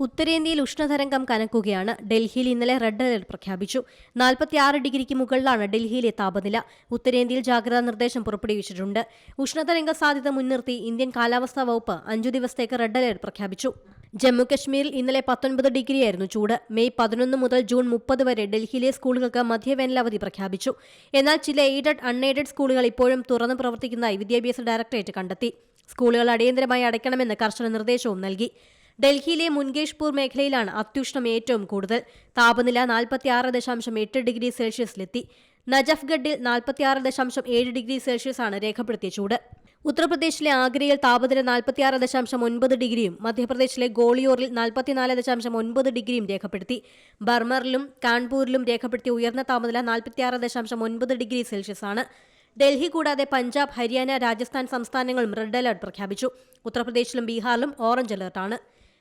ഉത്തരേന്ത്യയിൽ ഉഷ്ണതരംഗം കനക്കുകയാണ്. ഡൽഹിയിൽ ഇന്നലെ റെഡ് അലർട്ട് പ്രഖ്യാപിച്ചു. നാൽപ്പത്തിയാറ് ഡിഗ്രിക്ക് മുകളിലാണ് ഡൽഹിയിലെ താപനില. ഉത്തരേന്ത്യയിൽ ജാഗ്രതാ നിർദ്ദേശം പുറപ്പെടുവിച്ചിട്ടുണ്ട്. ഉഷ്ണതരംഗ സാധ്യത മുൻനിർത്തി ഇന്ത്യൻ കാലാവസ്ഥാ വകുപ്പ് അഞ്ചു ദിവസത്തേക്ക് റെഡ് അലർട്ട് പ്രഖ്യാപിച്ചു. ജമ്മു കശ്മീരിൽ ഇന്നലെ പത്തൊൻപത് ഡിഗ്രിയായിരുന്നു ചൂട്. മെയ് പതിനൊന്ന് മുതൽ ജൂൺ മുപ്പത് വരെ ഡൽഹിയിലെ സ്കൂളുകൾക്ക് മധ്യവേനലവധി പ്രഖ്യാപിച്ചു. എന്നാൽ ചില എയ്ഡഡ് അൺഎയ്ഡഡ് സ്കൂളുകൾ ഇപ്പോഴും തുറന്നു പ്രവർത്തിക്കുന്നതായി വിദ്യാഭ്യാസ ഡയറക്ടറേറ്റ് കണ്ടെത്തി. സ്കൂളുകൾ അടിയന്തരമായി അടയ്ക്കണമെന്ന് കർശന നിർദ്ദേശവും നൽകി. ഡൽഹിയിലെ മുൻകേഷ്പൂർ മേഖലയിലാണ് അത്യുഷ്ണം ഏറ്റവും കൂടുതൽ. താപനില നാൽപ്പത്തിയാറ് ദശാംശം എട്ട് ഡിഗ്രി സെൽഷ്യസിലെത്തി. നജഫ്ഗഡിൽ നാൽപ്പത്തിയാറ് ദശാംശം ഏഴ് ഡിഗ്രി സെൽഷ്യസാണ് രേഖപ്പെടുത്തിയ ചൂട്. ഉത്തർപ്രദേശിലെ ആഗ്രയിൽ താപനില നാൽപ്പത്തിയാറ് ദശാംശം ഒൻപത് ഡിഗ്രിയും മധ്യപ്രദേശിലെ ഗോളിയോറിൽ നാൽപ്പത്തിനാല് ദശാംശം ഒൻപത് ഡിഗ്രിയും രേഖപ്പെടുത്തി. ബർമറിലും കാൺപൂരിലും രേഖപ്പെടുത്തിയ ഉയർന്ന താപനില നാൽപ്പത്തിയാറ് ദശാംശം ഒൻപത് ഡിഗ്രി സെൽഷ്യസാണ്. ഡൽഹി കൂടാതെ പഞ്ചാബ് ഹരിയാന രാജസ്ഥാൻ സംസ്ഥാനങ്ങളും റെഡ് അലർട്ട് പ്രഖ്യാപിച്ചു. ഉത്തർപ്രദേശിലും ബീഹാറിലും ഓറഞ്ച് അലർട്ടാണ്.